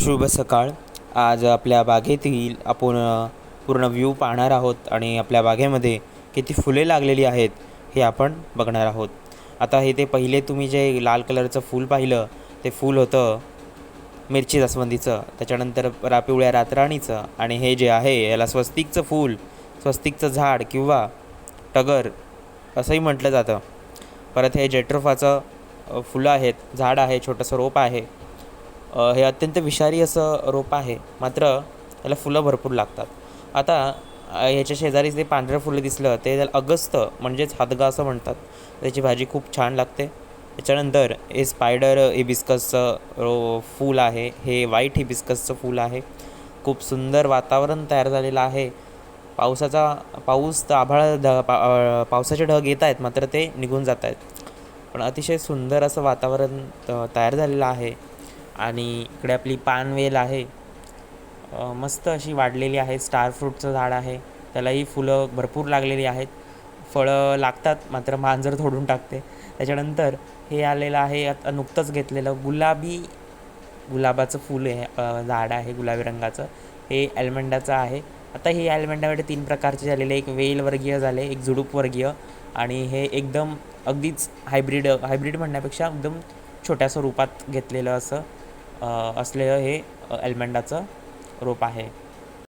शुभ सकाळ. आज आपल्या बागेतील आपण पूर्ण व्ह्यू पाहणार आहोत आणि आपल्या बागेमध्ये किती फुले लागलेली आहेत हे आपण बघणार आहोत. आता हे ते पहिले तुम्ही जे लाल कलरचं फूल पाहिलं ते फूल होतं मिरची जास्वंदीचं त्याच्यानंतर रा पिवळ्या रातराणीचं आणि हे जे आहे याला स्वस्तिकचं फूल स्वस्तिकचं झाड किंवा टगर असंही म्हटलं जातं. परत हे जेट्रोफाचं फुलं आहेत झाड आहे छोटंसं रोप आहे. हे अत्यंत विषारी असं रोप आहे. मात्र त्याला फुलं भरपूर लागतात. आता ह्याच्या शेजारी जे पांढरं फुलं दिसलं ते त्याला अगस्त म्हणजेच हादगा असं म्हणतात. त्याची भाजी खूप छान लागते. त्याच्यानंतर हे स्पायडर हिबिस्कसचं रो फूल आहे. हे व्हाईट हिबिस्कसचं फूल आहे. खूप सुंदर वातावरण तयार झालेलं आहे. पावसाचा पाऊस तर आभाळ ढ पा पावसाचे ढग येत आहेत मात्र ते निघून जात आहेत. पण अतिशय सुंदर असं वातावरण तयार झालेलं आहे. आणि इकडे आपली पानवेल आहे. मस्त अशी वाढलेली आहे. स्टार फ्रूटचं झाड आहे. त्यालाही फुलं भरपूर लागलेली आहेत. फळं लागतात मात्र मांजर तोडून टाकते. त्याच्यानंतर हे आलेलं आहे आता नुकतंच घेतलेलं गुलाबी गुलाबाचं फूल आहे झाड आहे गुलाबी रंगाचं. हे ॲल्मंडाचं आहे. आता हे ॲल्मंडामध्ये तीन प्रकारचे झालेले एक वेल वर्गीय झाले एक झुडूप वर्गीय आणि हे एकदम अगदीच हायब्रिड हायब्रिड म्हणण्यापेक्षा एकदम छोट्या स्वरूपात घेतलेलं असं. असलेलं हे ॲल्मंडाचं रोप आहे.